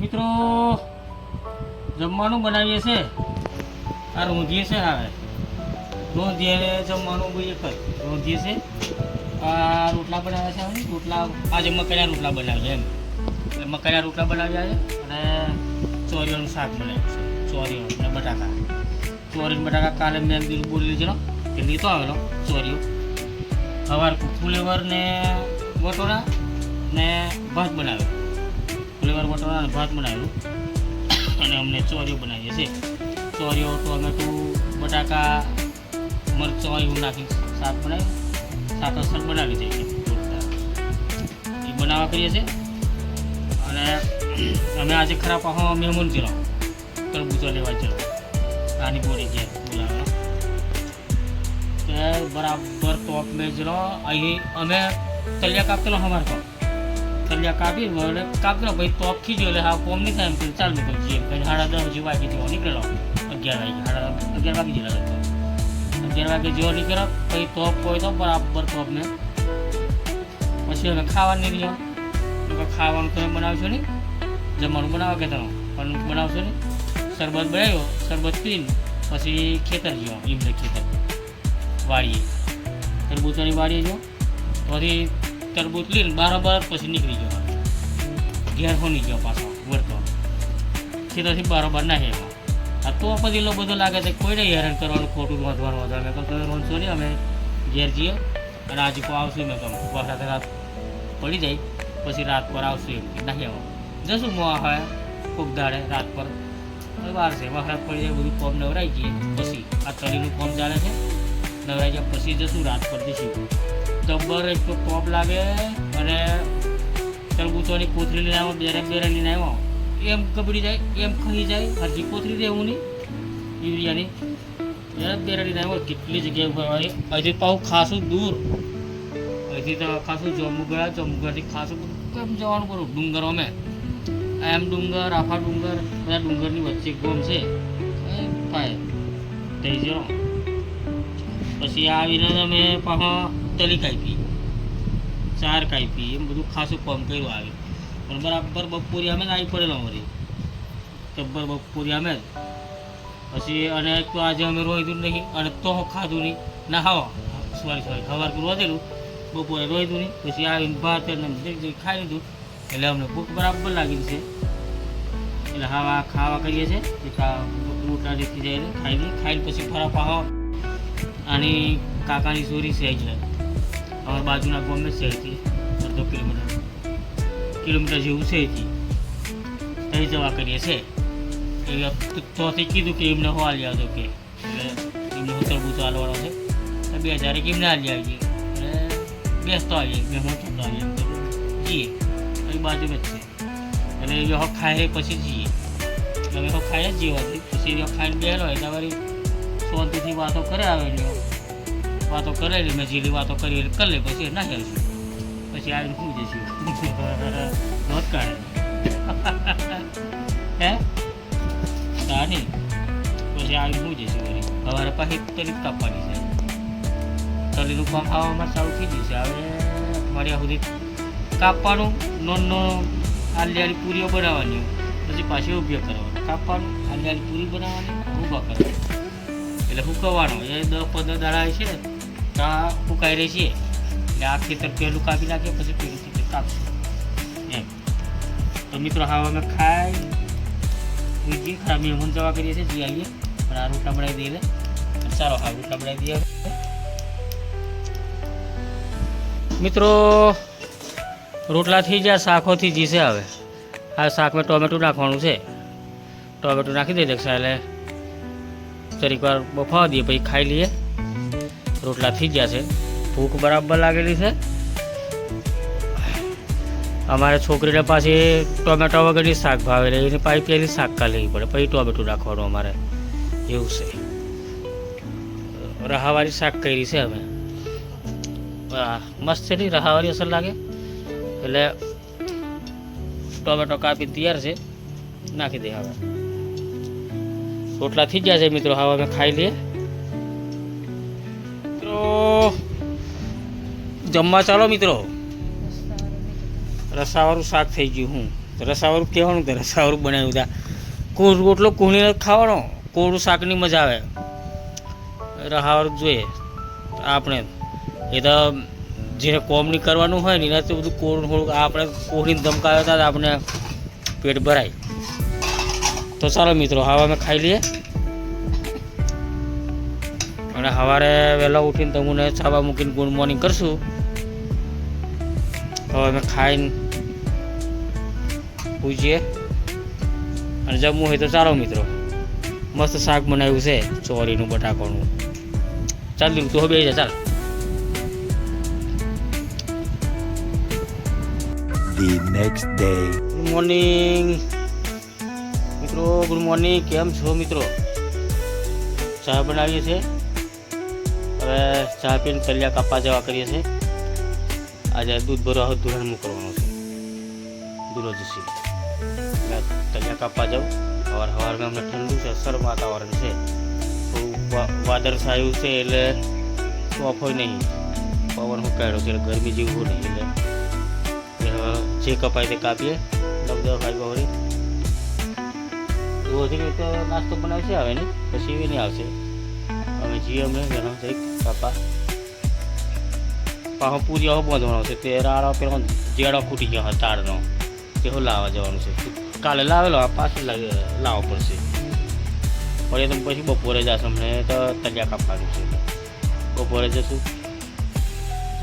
મિત્રો, જમવાનું બનાવીએ છે. આ રોંધીએ છે હવે. રોંધીએ જમવાનું બી એક જ. રોંધીએ છે. આ રોટલા બનાવ્યા છે હવે. રોટલા, આજે મકાઈના રોટલા બનાવ્યા એમ. એટલે મકાઈના રોટલા બનાવ્યા છે અને ચોરીઓનું શાક બનાવ્યું છે. ચોરીઓ અને બટાકા. ચોરી બટાકા કાલે મેં બીજું બોલી લીધેલો. કે લીધો આવેલો ચોરીઓ. સવાર ફુલેવર ને વટોરા ને ભાત બનાવ્યો. ફુલેવર વટોરા અને ભાત બનાવ્યું. અને અમને ચોરીઓ બનાવીએ છીએ ચોરીઓ ટોમેટું બટાકા, મરચાં એવું નાખી શાક બનાવ્યું શાક અસર બનાવી દઈએ એ બનાવવા કરીએ છીએ અને અમે આજે ખરાબ પાહો મહેમાન જીરો તરબૂચો લેવા ચલો આની બોરી છે બોલાવે બરાબર ટોપ મેં ચલો અહીં અમે તલિયા કાપતેલો અમારે તો. તલિયા કાપી એટલે કાપ્યો ભાઈ ટોપ ખીજો એટલે હા કોમ નહીં થાય એમ ચાલ જઈએ પછી સાડા દસ જેવા વાગે જેવો નીકળેલો અગિયાર વાગે સાડા અગિયાર વાગે ગયેલા લગભગ. અગિયાર વાગે જેવો નીકળ્યો, પછી તોપ હોય તો બરાબર મેં પછી અમે ખાવાની રહ્યો ખાવાનું તમે બનાવશો નહીં? જમવાનું બનાવો કે તમે? પણ બનાવશો નહીં? શરબત બનાવ્યો, શરબત પીને પછી ખેતર ગયો એમને ખેતર. વાળીએ તરબૂચાની વાળીએ જો પછી તરબૂચ લઈને બારોબાર પછી નીકળી ગયો. ઘેર હોની ગયો પાછો વર્તો ખેતરથી બારોબાર ના એમાં. આ તો પછી એટલો બધો લાગે છે કોઈને હેરાન કરવાનું, ખોટું રોંધવાનું હતું અમે તમે રોંધશો નહીં, અમે ઘેર જઈએ અને આજે કોઈ આવશું મેં કહું વરસાદ રાત પડી જાય, પછી રાત પર આવશું એમ કે નહીં આવો. જશું મો હવે કોક દાડે રાત પર. વાર છે વખરાત પડી જાય, બધું ફોર્મ નવરાઈ જઈએ. પછી આ તળીનું ફોર્મ જાણે છે, નવરાઈ જાય, પછી જશું રાત પર જઈશું. જબ્બર એક તો ટોપ લાગે અને તરબૂચોની કોથરી લઈને આવ્યો બેરે બેરે લઈને આવ્યો. એમ કબડી જાય, એમ ખાઈ જાય, હરજી કોથરી રહેવું નહીં યુરિયાની એ બેરે લઈને આવ્યો, કેટલી જગ્યાએ ભરવાની અહીંથી પાછું ખાસું દૂર. અહીંથી તો ખાસું જમ્મુ ગયા, જમ્મુ ગયાથી ખાસું કેમ જવાનું કરું ડુંગર અમે. એમ ડુંગર, આફા ડુંગર, બધા ડુંગરની વચ્ચે ગોમ છે. એ થાય થઈ ગયો. પછી આવીને અમે પાછા તલી કાપી ચાર કાપી એમ બધું ખાસું કોમ કર્યું આવે. પણ બરાબર બપોરી અમે આવી પડેલો અમારી. જબ્બર બપોરી અમે પછી અને તો આજે અમે રોઈધું નહીં, અને તો ખાધું નહીં. ના હવા સોરી સોરી સવાર રોધેલું બપોરે રોઈધું નહીં, પછી આવીને ભાત ખાઈ લીધું. એટલે અમને ભૂખ બરાબર લાગી છે. એટલે હવા ખાવા કરીએ છીએ રોટલા રીતથી જાય ખાઈ લઈએ. ખાઈને પછી ફરા પાહો અને કાકાની ચોરી છે જ અમારા બાજુના ગામે છે અહીંથી અડધો કિલોમીટર કિલોમીટર જેવું છે અહીંથી તહી જવા કરીએ છે. એ તોથી કીધું કે એમને હો હાલી આવજો કે. એટલે એમને હું તરબૂચ હાલવાનો છે. તો બે હજારે કેમને હાલી આવીએ એટલે બેસતો આવીએ મહેમાન થતો આવીએ એમ તો જઈએ. એ બાજુમાં જ છે એટલે એ હો ખાય પછી જઈએ. અમે હો ખાઈ જ જીવાથી. પછી એ ખાઈને બેહેલો, એટલે વળી શાંતિથી વાતો કરે આવે લ્યો વાતો કરેલી, મેં જેલી વાતો કરી એટલે કરી પછી ના આવીશું પછી આવીને શું જઈશું કાઢે હે? તાની પછી આવીને શું જઈશું વળી? સવારે પાછી તરી કાપવાની છે. તલીનું કામ ખાવામાં સારું થઈ જશે હવે અઠવાડિયા સુધી કાપવાનું નોન નો આલિયાળી પૂરીઓ બનાવવાની પછી પાછી ઉપયોગ કરવાનો. કાપવાનું, આલિયાળી પૂરી બનાવવાની, ઊભા કરવાની. એટલે હુકવવાનો. એ દસ પંદર દાડા છે. ત્યાં હુકાઈ રહી છે, એટલે આ ખેતર પહેલું કાપી નાખીએ પછી પેલું ખેતર કાપશું. એમ. તો મિત્રો હા અમે ખાઈ ઉજી ખરા મહેમાન જવા કરીએ છીએ જી આવીએ. પણ આ રોટલા બનાવી દઈએ સારો હા રોટલા બનાવી દઈએ મિત્રો, રોટલા થઈ જાય શાકોથી જીશે હવે. આ શાકમાં ટોમેટું નાખવાનું છે. ટોમેટું નાખી દઈએ દક્ષા એટલે જરીક વાર બફાવા દઈએ, પછી ખાઈ લઈએ. રોટલા થઈ ગયા છે. ભૂખ બરાબર લાગેલી છે. અમારે છોકરીને પાછી ટોમેટો વગરની શાક ભાવે એટલે એની પાછી પેલી શાક કા લેવી પડે. પછી ટોમેટું નાખવાનું અમારે. એવું છે. રહાવાળી શાક કરી છે અમે વાહ, મસ્ત છે નહીં રહાવાળી અસર લાગે. એટલે ટોમેટો કાપી તૈયાર છે. નાખી દે હવે. રોટલા થઈ ગયા છે મિત્રો હવે અમે ખાઈ લઈએ. જમવા ચાલો મિત્રો. રસાવાળું શાક થઈ ગયું હું. રસાવાળું કહેવાનું તો રસાવાળું બનાવ્યું હતા કોળ રોટલો કૂણીને ખાવાનો. કોળું શાકની મજા આવે. રહાવાળું જોઈએ. આપણે એ તો જેને કોમની કરવાનું હોય ને એનાથી બધું કોળું થોડુંક આપણે કોળીને ધમકાવ્યા હતા આપણે પેટ ભરાય. તો ચાલો મિત્રો, હવે અમે ખાઈ લઈએ. અને સવારે વહેલા ઉઠીને તમને છાબા મૂકીને ગુડ મોર્નિંગ કરશું. હવે અમે ખાઈને પૂછીએ અને જમવું હોય તો ચાલો મિત્રો. મસ્ત શાક બનાવ્યું છે ચોરીનું બટાકાનું. ચાલ દીધું તું હવે જા ચાલ. The next day. Good morning મિત્રો ગુડ મોર્નિંગ કેમ છો મિત્રો? ચા બનાવીએ છીએ. હવે ચા પીને તલિયા કાપા જવા કરીએ છીએ. આજે દૂધ ભરવા ધોરણ મોકલવાનું છે. દૂરો જશે મેં તલિયા કાપવા જાઉં. સવાર સવારમાં અમને ઠંડુ છે અસર વાતાવરણ છે. થોડું વાદળ છાયું છે એટલે ઓફ હોય નહીં. પવન હુકાયેલો છે એટલે ગરમી જેવું નહીં એટલે. જે કપાય તે કાપીએ. નવ દસ વાગ્યા વળી રોજની તો નાસ્તો બનાવશે આવે ને પછી એ નહીં આવશે. અમે જઈએ અમે જણાવ જઈ કાપા પાછો પૂરી હવે બાંધવાનો છે. તે રાડો પેલો જેડો ફૂટી ગયો તારનો. તે હું લાવવા જવાનું છે. કાલે લાવેલો, આ પાછું લાવી- લાવવો પડશે. વળી તો પછી બપોરે જશે. અમને તો તલિયા કાપવાનું છે. બપોરે જશું.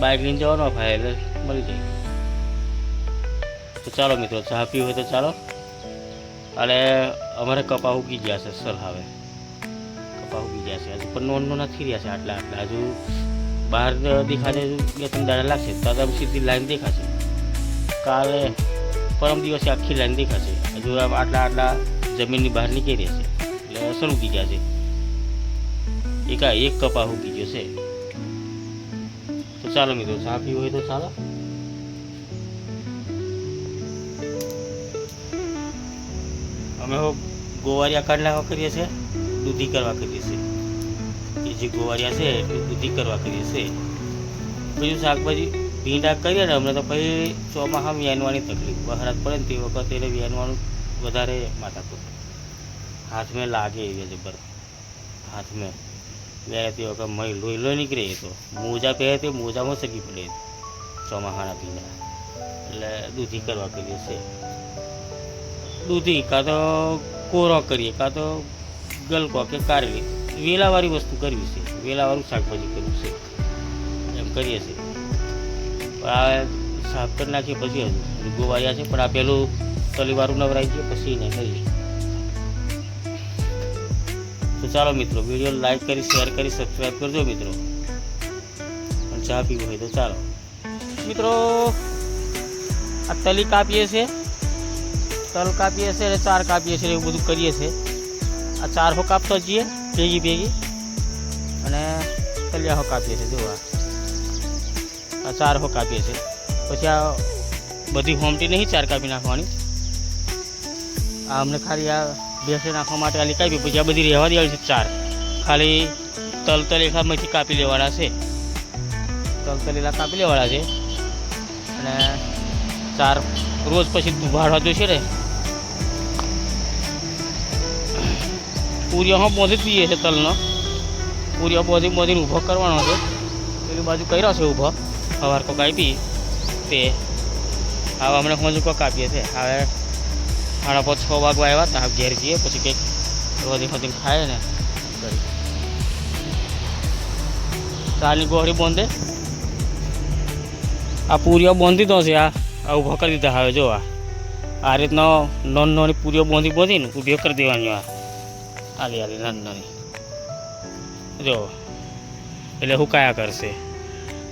બાઇક લઈને જવાનો ભાઈ, એટલે મળી જાય. તો ચાલો મિત્રો, ચા પીવું હોય તો ચાલો. અને અમારે કપા ઉગી ગયા છે, સર હવે. કપા ઉગી ગયા છે. હજુ પણ નોન નથી રહ્યા છે આટલા આટલા હજુ બહાર દેખાડે બે ત્રણ દાડા લાગશે, તો તો સીધી લાઈન દેખાશે. કાલે પરમ દિવસે આખી લાઈન દેખાશે. હજુ આમ આટલા આટલા જમીનની બહાર નીકળી રહેશે એટલે અસર ઉગી ગયા છે. એકા એક કપા ઉગી ગયો છે. તો ચાલો મિત્રો, ચા પીવું હોય તો ચાલો. અમે ગોવારિયા લાવવા કરીએ છીએ, દૂધી કરવા કરીએ છીએ. એ જે ગોવારિયા છે, એ દૂધી કરવા કરીએ છે બીજું શાકભાજી, ભીંડા કરીએ ને અમને તો પછી ચોમાસા વ્યાનવાની તકલીફ. વહરાત પડે ને તે વખતે એટલે વ્યાનવાનું વધારે માથાકૂટ હાથમાં લાગે એવી જબર. હાથમાં. વ્યારે તે વખત મય લોહી લોહી નીકળે તો. મોજા પહેરે તે મોજામાં સગી પડે. ચોમાસાના ભીંડા. એટલે દૂધી કરવા કરીએ છે દૂધી કાં તો કોરો કરીએ, કાં તો ગલકો કે કારેલી વેલાવાળી વસ્તુ કરવી છે. વેલાવાળું શાકભાજી કરવું છે. એમ કરીએ છીએ. પણ આ સાફ કરી નાખીએ પછી હજુ. ગોવાયા છે, પણ આ પેલું તલીવારું નવરાઈ ગયું, પછી ને કરીએ તો ચાલો મિત્રો, વીડિયો લાઈક કરી, શેર કરી સબસ્ક્રાઈબ કરજો મિત્રો. અને ચા પીવું હોય તો ચાલો. મિત્રો, આ તલી કાપીએ છીએ. તલ કાપીએ છીએ અને ચાર કાપીએ છીએ એવું બધું કરીએ છીએ. આ ચાર હો કાપતો જઈએ. ભેગી ભેગી. અને તલિયા હો કાપીએ છીએ જોવા આ. આ ચાર હો કાપીએ છીએ પછી આ બધી હોમટી નહીં ચાર કાપી નાખવાની. આ અમને ખાલી આ બેસે નાખવા માટે આલી કાપી પછી આ બધી રહેવા દેવાની છે ચાર. ખાલી તલ તલેખામાંથી કાપી લેવાના છે. તલ તલેલા કાપી લેવાના છે. અને ચાર રોજ પછી દુભાડવા જોઈશે ને પૂરીઓ બોંધી જ દઈએ છે તલનો. પૂરીઓ બોંધી બોંધીને ઊભો કરવાનો છે. પેલી બાજુ કર્યો છે ઊભો. સવાર કોક આપી તે. હવે હમણાં હું કોક આપીએ છે. હવે સાડા પાંચ છ વાગવા આવ્યા હતા. ઘેર જઈએ, પછી કંઈક રોધી ફોધી ખાય ને કરી. ચાલની ગોહરી બોંધે. આ પૂરીઓ બોંધી તો છે. આ આ ઊભો કરી દીધા. હવે જો આ આ રીતનો નોન નોની પૂરીઓ બોંધી બોંધીને ઊભી કરી દેવાની આ. આલી આલી, નાની નાની. જો, એટલે હુકાયા કરશે?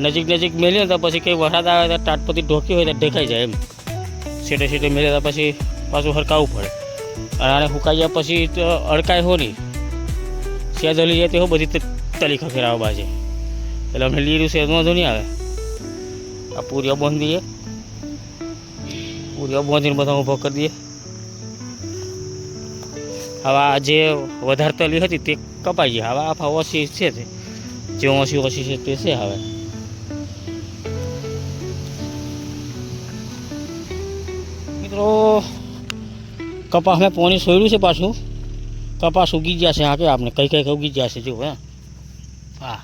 નજીક નજીક મેલીએ તો પછી કંઈ વરસાદ આવે તો ટાટપતિ ઢોકી હોય તો ઢેકાઈ જાય એમ. સીટે સીટે મેલે તો પછી પાછું હરકાવવું પડે. અને આને હુકાઈ ગયા પછી તો અડકાય હો નહીં. સેજ હલી જાય તે હો બધી તલી ખખેરાવા બાજે. એટલે અમને લીરું સેજ વાંધો નહીં આવે. આ પૂરીઓ બાંધી દઈએ પૂરીઓ બાંધીને બધા ઊભો કરી દઈએ. હવે આ જે વધારે તલી હતી તે કપાઈ ગઈ. હવે આ ભાવ ઓછી છે તે. જે ઓછી ઓછી છે તે છે હવે. મિત્રો કપાસ મેં પોણી સોયડું છે પાછું. કપાસ ઉગી ગયા છે હા કે આપણે કઈ કઈ ઉગી ગયા છે જો હે. હા,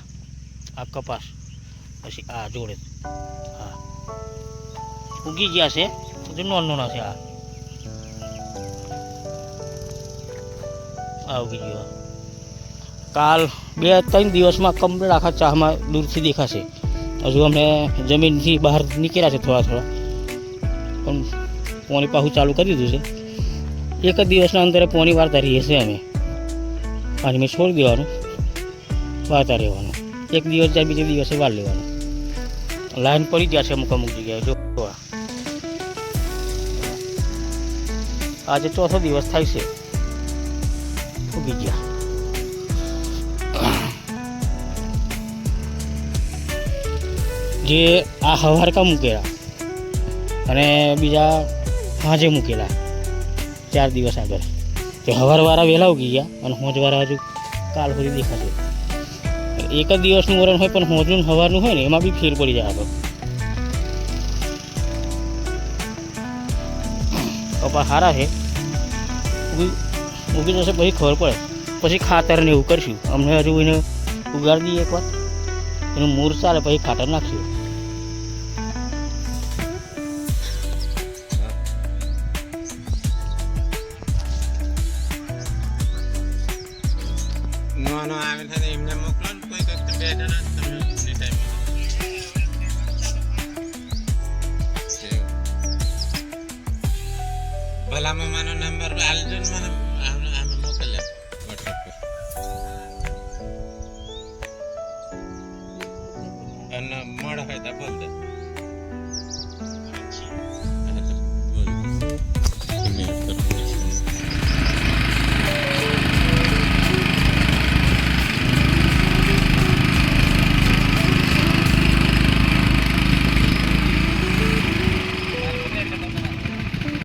આ કપાસ. પછી આ જોડે. હા. ઉગી ગયા છે. હજુ નોન નોના છે આ. આ ઉગી ગયો. કાલ બે ત્રણ દિવસમાં કમ્પ્લીટ આખા ચાહમાં દૂરથી દેખાશે. હજુ અમે જમીનથી બહાર નીકળ્યા છે થોડા થોડા. પણ પોણી પાછું ચાલુ કરી દીધું છે. એક જ દિવસના અંતરે પોણી વાર્તા રહીએ છીએ અમે. પાંચ મિનિટ છોડી દેવાનું. વાર્તા રહેવાનું. એક દિવસ જાય, બીજે દિવસે વાર લેવાનું. લાઈન પડી ગયા છે અમુક અમુક જગ્યાએ. જો. આજે ચોથો દિવસ થાય છે. ઉગી ગયા. જે આ હવારકા મૂકેલા અને બીજા સાંજે મૂકેલા ચાર દિવસ આગળ. તે હવારવાળા વહેલા ઉગી ગયા અને હોંજવાળા હજુ કાલ સુધી દેખાશે. એક જ દિવસનું વરણ હોય પણ હોંજનું હવારનું હોય ને એમાં બી ફેર પડી જાય આપણો. કપા સારા છે. ઉગી જશે પછી ખબર પડે. પછી ખાતર ને એવું કરશું. અમને હજુ એને ઉગાડી દઈએ એકવાર એનું મૂળ ચાલે, પછી ખાતર નાખશું ભલામાં નો આવે છે એમને અને મળ હોય તો